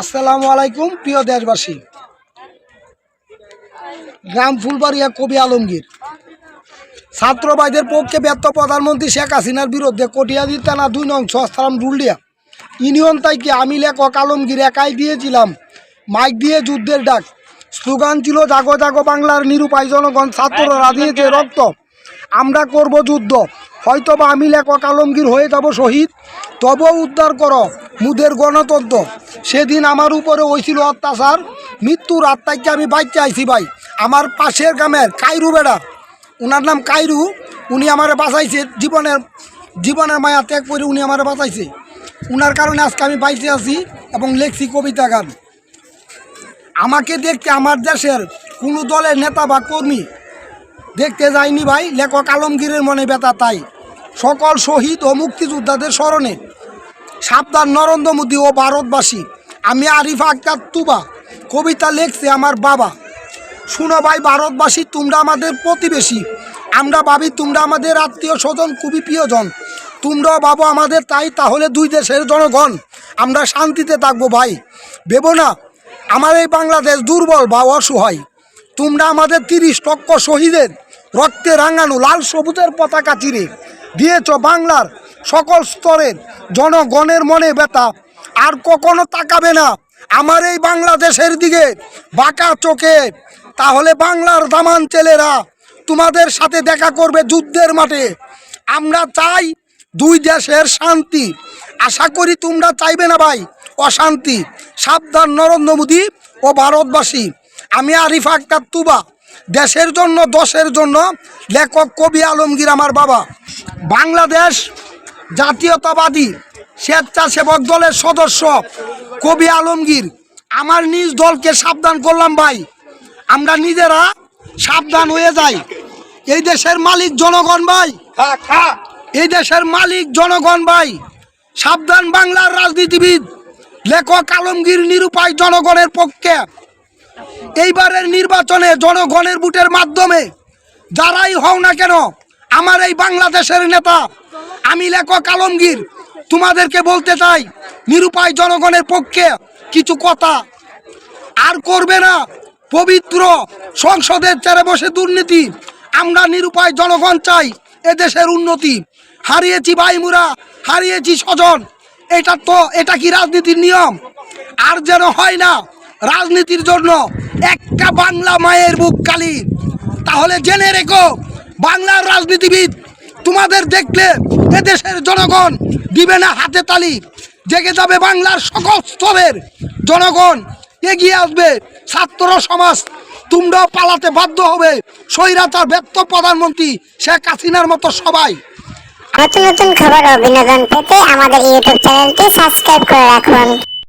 আসসালামু আলাইকুম, প্রিয় দেশবাসী। গ্রাম ফুলবাড়িয়া কবি আলমগীর। ছাত্রবাদের পক্ষে ব্যর্থ প্রধানমন্ত্রী শেখ হাসিনার বিরুদ্ধে কটিয়াদি থানা দুই নং সস্তারাম রুলিয়া ইউনিয়ন তাইকে আমি লেখক আলমগীর একাই দিয়েছিলাম। মাইক দিয়ে যুদ্ধের ডাক। স্লোগান ছিল, জাগো জাগো বাংলার নিরুপায় জনগণ, ছাত্ররা দিয়েছে রক্ত। আমরা করব যুদ্ধ। হয়তো বা আমি লেখক আলমগীর হয়ে যাব শহীদ, তবুও উদ্ধার করো মুদের গণতন্ত্র। সেদিন আমার উপরে হয়েছিল অত্যাচার, মৃত্যুর আত্মাকে আমি বাইতে আইছি ভাই। আমার পাশের গ্রামের কাইরু বেড়া ওনার নাম কাইরু, উনি আমারে বাঁচাইছে, জীবনের জীবনের মায়া ত্যাগ করে উনি আমারে বাঁচাইছে। উনার কারণে আজকে আমি বাইতে আছি এবং লেখছি কবিতা গান। আমাকে দেখতে আমার দেশের কোনো দলের নেতা বা কর্মী দেখতে যায়নি ভাই, লেখক আলমগীরের মনে ব্যথা তাই। সকল শহীদ ও মুক্তিযোদ্ধাদের স্মরণে সাবধান নরেন্দ্র মোদী ও ভারতবাসী। আমি আরিফা আক্তার তুবা, কবিতা লেখছে আমার বাবা। শুনো ভাই, ভারতবাসী, তোমরা আমাদের প্রতিবেশী। আমরা ভাবি তোমরা আমাদের আত্মীয় স্বজন, খুবই প্রিয়জন। তোমরাও ভাবো আমাদের তাই, তাহলে দুই দেশের জনগণ, আমরা শান্তিতে থাকব ভাই। ভেবো না, আমার এই বাংলাদেশ দুর্বল বা অসহায়। তোমরা আমাদের তিরিশ লক্ষ শহীদের রক্তে রাঙানো লাল সবুজের পতাকা চিরে দিয়েছ বাংলার সকল স্তরের জনগণের মনে ব্যথা। আর কখনো তাকাবে না আমার এই বাংলাদেশের দিকে বাঁকা চোখে। তাহলে বাংলার দামান ছেলেরা তোমাদের সাথে দেখা করবে যুদ্ধের মাঠে। আমরা চাই দুই দেশের শান্তি। আশা করি তোমরা চাইবে না ভাই, অশান্তি। সাবধান নরেন্দ্র মোদী ও ভারতবাসী। আমি আরিফ আক্তার তুবা, দেশের জন্য, দশের জন্য লেখক কবি আলমগীর আমার বাবা। বাংলাদেশ জাতীয়তাবাদী স্বেচ্ছাসেবক দলের সদস্য কবি আলমগীর। আমার নিজ দলকে সাবধান করলাম ভাই। আমরা নিজেরা সাবধান হয়ে যাই। এই দেশের মালিক জনগণ ভাই। এই দেশের মালিক জনগণ ভাই। সাবধান বাংলার রাজনীতিবিদ, লেখক আলমগীর নিরুপায় জনগণের পক্ষে এইবারের নির্বাচনে জনগণের বুটের মাধ্যমে যারাই হও না কেন, আমার এই বাংলাদেশের নেতা আমি লেখক আলমগীর, তোমাদেরকে বলতে চাই, নিরুপায় জনগণের পক্ষে কিছু কথা। আর করবে না পবিত্র সংসদের চেয়ারে বসে দুর্নীতি। আমরা নিরুপায় জনগণ চাই এদেশের উন্নতি। হারিয়েছি ভাইমুরা, হারিয়েছি স্বজন। এটা তো, এটা কি রাজনীতির নিয়ম? আর যেন হয় না রাজনীতির জন্য একটা বাংলা মায়ের বুক কালি। তাহলে জেনে রেখো, বাংলার রাজনীতিবিদ তোমাদের দেখলে এদেশের জনগণ দিবে না হাতে তালি। জেগে যাবে বাংলার সকল স্তরের জনগণ। এগিয়ে আসবে ছাত্র সমাজ। তোমরাও পালাতে বাধ্য হবে, স্বৈরাচার ব্যক্ত প্রধানমন্ত্রী শেখ হাসিনার মতো সবাই। নতুন নতুন খবর ও বিনোদন পেতে আমাদের ইউটিউব চ্যানেলটি সাবস্ক্রাইব করে রাখুন।